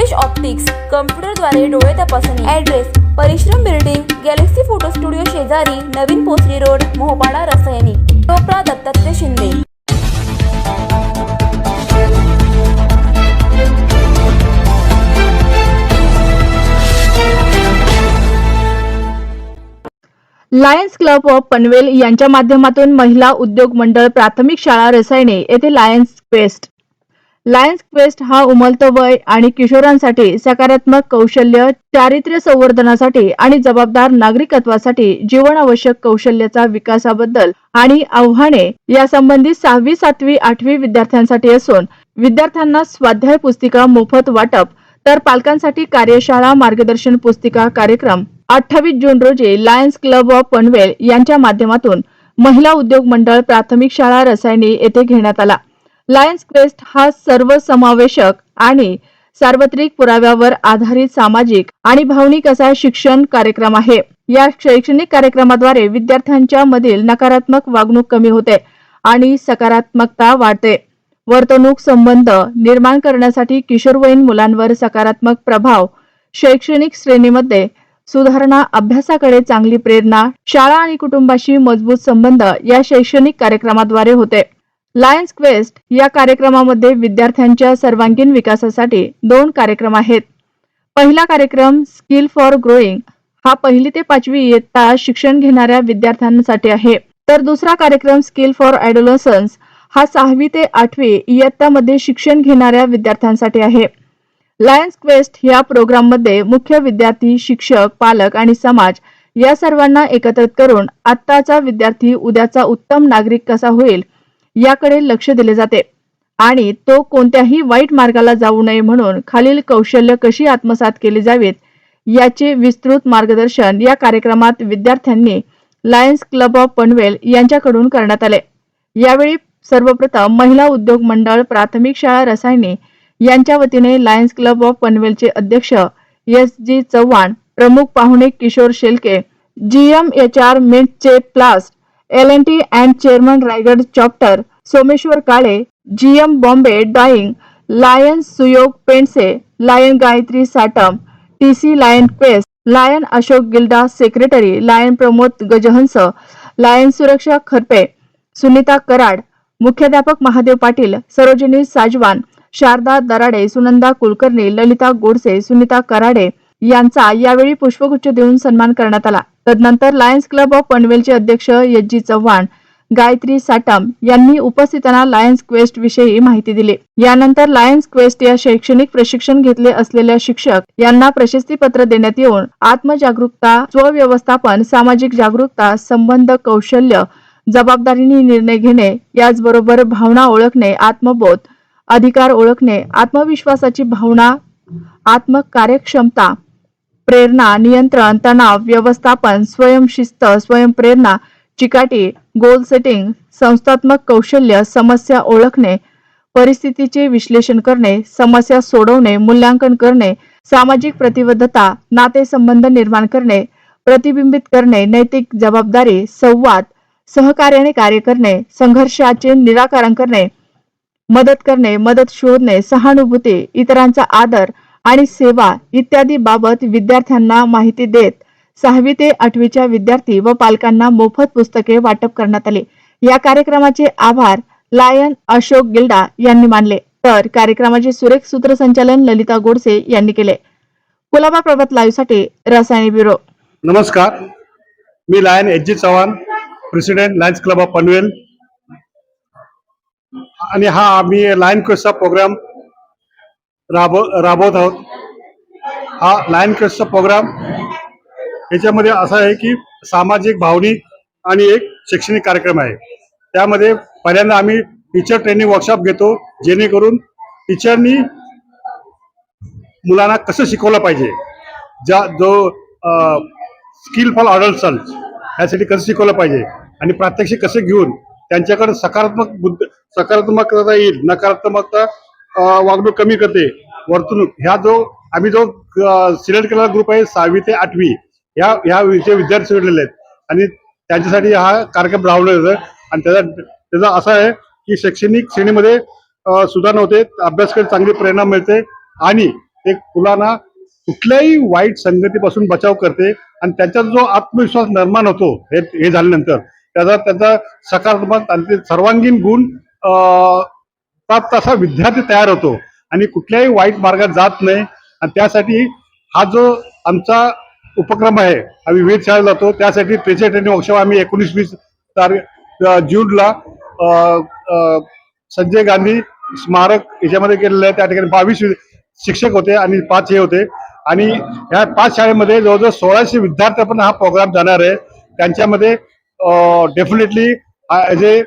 Riteish optics कम्प्युटरद्वारे डोळे तपासणी. Address परिश्रम बिल्डिंग गॅलेक्सी फोटो स्टुडिओ शेजारी नवीन Posari road Mohopada Rasayani. Topra Dattatray Shinde. Lions club of Panvel यांच्या माध्यमातून महिला उद्योग मंडळ प्राथमिक शाळा रसायने येथे लायन्स वेस्ट लायन्स क्वेस्ट हा उमलतं वय आणि किशोरांसाठी सकारात्मक कौशल्य चारित्र्य संवर्धनासाठी आणि जबाबदार नागरिकत्वासाठी जीवनावश्यक कौशल्याचा विकासाबद्दल आणि आव्हाने यासंबंधी सहावी सातवी आठवी विद्यार्थ्यांसाठी असून विद्यार्थ्यांना स्वाध्याय पुस्तिका मोफत वाटप तर पालकांसाठी कार्यशाळा मार्गदर्शन पुस्तिका कार्यक्रम. अठ्ठावीस जून रोजी लायन्स क्लब ऑफ पनवेल यांच्या माध्यमातून महिला उद्योग मंडळ प्राथमिक शाळा रसायनी येथे घेण्यात आला. लायन्स क्वेस्ट हा सर्वसमावेशक आणि सार्वत्रिक पुराव्यावर आधारित सामाजिक आणि भावनिक असा शिक्षण कार्यक्रम आहे. या शैक्षणिक कार्यक्रमाद्वारे विद्यार्थ्यांच्या मधील नकारात्मक वागणूक कमी होते आणि सकारात्मकता वाढते. वर्तणूक संबंध निर्माण करण्यासाठी किशोरवयीन मुलांवर सकारात्मक प्रभाव शैक्षणिक श्रेणीमध्ये सुधारणा अभ्यासाकडे चांगली प्रेरणा शाळा आणि कुटुंबाशी मजबूत संबंध या शैक्षणिक कार्यक्रमाद्वारे होते. लायन्स क्वेस्ट या कार्यक्रमामध्ये विद्यार्थ्यांच्या सर्वांगीण विकासासाठी दोन कार्यक्रम आहेत. पहिला कार्यक्रम स्किल फॉर ग्रोईंग हा पहिली ते पाचवी इयत्ता शिक्षण घेणाऱ्या विद्यार्थ्यांसाठी आहे. तर दुसरा कार्यक्रम स्किल फॉर ॲडोलसन्स हा सहावी ते आठवी इयत्तामध्ये शिक्षण घेणाऱ्या विद्यार्थ्यांसाठी आहे. लायन्स क्वेस्ट या प्रोग्राममध्ये मुख्य विद्यार्थी शिक्षक पालक आणि समाज या सर्वांना एकत्रित करून आत्ताचा विद्यार्थी उद्याचा उत्तम नागरिक कसा होईल याकडे लक्ष दिले जाते. आणि तो कोणत्याही वाईट मार्गाला जाऊ नये म्हणून खालील कौशल्य कशी आत्मसात केली जावीत याचे विस्तृत मार्गदर्शन या कार्यक्रमात विद्यार्थ्यांनी लायन्स क्लब ऑफ पनवेल यांच्याकडून करण्यात आले. यावेळी सर्वप्रथम महिला उद्योग मंडळ प्राथमिक शाळा रसायने यांच्या वतीने लायन्स क्लब ऑफ पनवेलचे अध्यक्ष एस जी चव्हाण प्रमुख पाहुणे Kishor Shelke GM H R मिंटचे plast L N T and chairman Raigad chapter Someshwar Kale GM Bombay dyeing lion Suyog Pendse lion Gayatri Satam T C lion quest lion Ashok Gilda secretary lion Pramod Gajhans lion Suraksha Kharpe Sunita Karad मुख्याध्यापक महादेव पाटील सरोजिनी साजवान शारदा दराडे सुनंदा कुलकर्णी ललिता गोडसे सुनीता कराडे यांचा यावेळी पुष्पगुच्छ देऊन सन्मान करण्यात आला. तदनंतर Lions club of पनवेलचे अध्यक्ष यज्जी चव्हाण गायत्री साटम यांनी उपस्थितांना लायन्स क्वेस्ट विषयी माहिती दिली. यानंतर लायन्स क्वेस्ट या शैक्षणिक प्रशिक्षण घेतले असलेल्या शिक्षक यांना प्रशस्तीपत्र देण्यात येऊन आत्मजागरूकता स्वव्यवस्थापन सामाजिक जागरूकता संबंध कौशल्य जबाबदारीने निर्णय घेणे याचबरोबर भावना ओळखणे आत्मबोध अधिकार ओळखणे आत्मविश्वासाची भावना आत्मकार्यक्षमता प्रेरणा नियंत्रण तणाव व्यवस्थापन स्वयंशिस्त स्वयंप्रेरणा चिकाटी गोल सेटिंग संस्थात्मक कौशल्य समस्या ओळखणे परिस्थितीचे विश्लेषण करणे समस्या सोडवणे मूल्यांकन करणे सामाजिक प्रतिबद्धता नातेसंबंध निर्माण करणे प्रतिबिंबित करणे नैतिक जबाबदारी संवाद सहकार्याने कार्य करणे संघर्षाचे निराकरण करणे मदत करणे मदत शोधणे सहानुभूती इतरांचा आदर आणि सेवा इत्यादी बाबत विद्यार्थ्यांना माहिती देत सहावी ते आठवीच्या विद्यार्थी व पालकांना मोफत पुस्तके वाटप करण्यात आले. या कार्यक्रमाचे आभार लायन अशोक गिल्डा यांनी मानले. तर कार्यक्रमाचे सुरेख सूत्रसंचालन ललिता गोडसे यांनी केले. कुलाबा प्रभात लाईव्हसाठी रसायन ब्युरो. नमस्कार. मी lion H G Chavan president lions club of Panvel. आणि हा आम्ही लायन क्वेस्टचा प्रोग्राम राबव राबवत आहोत. हा लायन क्वेस्टचा प्रोग्राम याच्यामध्ये असा आहे की सामाजिक भावनिक आणि एक शैक्षणिक कार्यक्रम आहे. त्यामध्ये पहिल्यांदा आम्ही टीचर ट्रेनिंग वर्कशॉप घेतो जेणेकरून टीचरनी मुलांना कसं शिकवलं पाहिजे. ज्या जो स्किल फॉर अडल्टन्स यासाठी कसं शिकवलं पाहिजे आणि प्रात्यक्षिक कसे घेऊन त्यांच्याकडे सकारात्मक बुद्ध सकारात्मकता येईल नकारात्मकता वागणूक कमी करते. वर्तणूक. ह्या जो आम्ही जो सिलेक्ट केलेला ग्रुप आहे सहावी ते आठवी ह्या ह्या विषय विद्यार्थी सोडलेले आहेत. आणि त्यांच्यासाठी हा कार्यक्रम राबवला जातो आणि त्याचा त्याचा असा आहे की शैक्षणिक श्रेणीमध्ये सुधारणा होते अभ्यासकडे चांगली प्रेरणा मिळते आणि एक मुलांना कुठल्याही वाईट संगतीपासून बचाव करते आणि त्यांच्यात जो आत्मविश्वास निर्माण होतो हे हे झाल्यानंतर त्याचा त्याचा सकारात्मक आणि ते सर्वांगीण गुण अं, तसा विद्यार्थी तयार होतो. आणि कुठल्याही वाईट मार्गात जात नाही. आणि त्यासाठी हा जो आमचा उपक्रम आहे आम्ही विविध शाळेत जातो. त्यासाठी ट्रेचर ट्रेनिंग वर्कशॉप आम्ही एकोणीस वीस तारीख जूनला संजय गांधी स्मारक याच्यामध्ये केलेलं आहे. त्या ठिकाणी बावीस शिक्षक होते आणि पाच हे होते. आणि ह्या पाच शाळेमध्ये जवळजवळ सोळाशे विद्यार्थी पण हा प्रोग्राम जाणार आहे. त्यांच्यामध्ये डेफिनेटली जे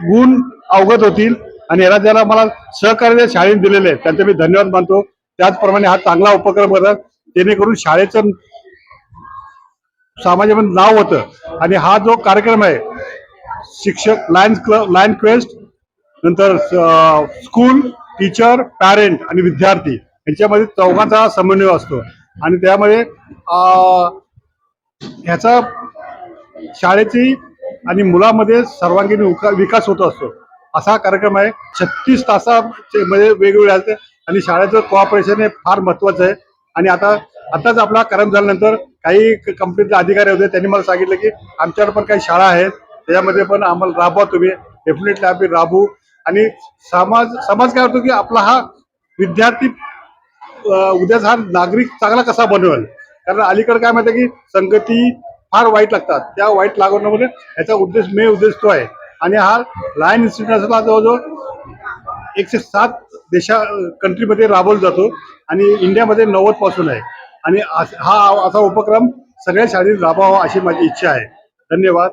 गुण अवगत होतील आणि याला ज्याला मला सहकार्य शाळेने दिलेले आहे त्यांचे मी धन्यवाद मानतो. त्याचप्रमाणे हा चांगला उपक्रम करतात जेणेकरून शाळेचं समाजामध्ये नाव होतं. आणि हा जो कार्यक्रम आहे शिक्षक लायन्स क्लब लायन क्वेस्ट नंतर स्कूल टीचर पॅरेंट आणि विद्यार्थी यांच्यामध्ये चौघांचा समन्वय असतो. आणि त्यामध्ये ह्याचा शाळेची आणि मुलामध्ये सर्वांगीण विकास होत असतो. असा कार्यक्रम आहे. छत्तीस तासाचे मध्ये वेगवेगळे असते आणि शाळेचं कोऑपरेशन हे फार महत्वाचं आहे. आणि आता आताच आपला कार्यक्रम झाल्यानंतर काही कंपनीचे अधिकारी होते. त्यांनी मला सांगितलं की आमच्याकडे पण काही शाळा आहेत. त्याच्यामध्ये पण आम्हाला राबवा तुम्ही. डेफिनेटली आम्ही राबू. आणि समाज समाज काय होतो की आपला हा विद्यार्थी उद्याच उद्याचा हा नागरिक चांगला कसा बनवेल? कारण अलीकडे काय माहिती की संगती फार वाईट लागतात. त्या वाईट लागवण्यामध्ये याचा उद्देश मे उद्देश तो आहे. आणि हा लायन इन्स्टिट्यूशनला जवळजवळ एकशे सात देशा कंट्रीमध्ये राबवला जातो आणि इंडियामध्ये नव्वदपासून आहे. आणि अस- हा असा उपक्रम सगळ्या शाळेत राबवावा अशी माझी इच्छा आहे. धन्यवाद.